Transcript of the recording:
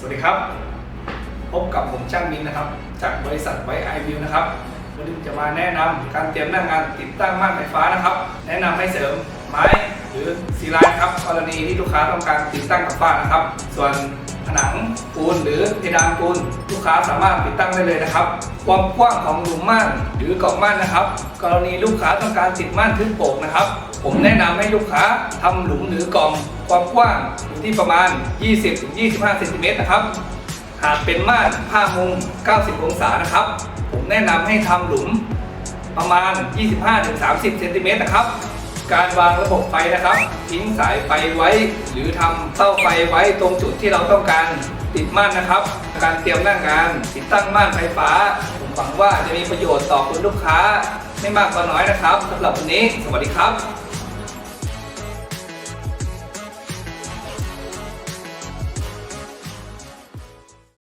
สวัสดีครับ พบกับผมช่างมินนะครับ จากบริษัทไวไอวิวนะครับวันนี้จะมาแนะนำการเตรียมหน้างานติดตั้งม่านไฟฟ้านะครับ แนะนำให้เสริม ซีไลน์ครับกรณีที่ลูกค้าต้องการติดตั้งกับบ้านนะครับ ส่วนผนังปูนหรือเพดานปูนลูกค้าสามารถติดตั้งได้เลยนะครับ ความกว้างของหลุมม่านหรือกล่องม่านนะครับ กรณีลูกค้าต้องการติดม่านทึบโป่งนะครับ ผมแนะนำให้ลูกค้าทำหลุมหรือกล่องความกว้างอยู่ที่ประมาณ 20-25เซนติเมตรนะครับหากเป็นม่านผ้ามุง 90 องศานะครับ ผมแนะนำให้ทำหลุมประมาณ 25-30 เซนติเมตรนะครับ การวางระบบไฟนะครับ ทิ้งสายไฟไว้ หรือทำเต้าไฟไว้ตรงจุดที่เราต้องการติดม่านนะครับ การเตรียมหน้างาน ติดตั้งม่านไฟฟ้า ผมหวังว่าจะมีประโยชน์ต่อคุณลูกค้า ไม่มากก็น้อยนะครับสำหรับวันนี้ สวัสดีครับ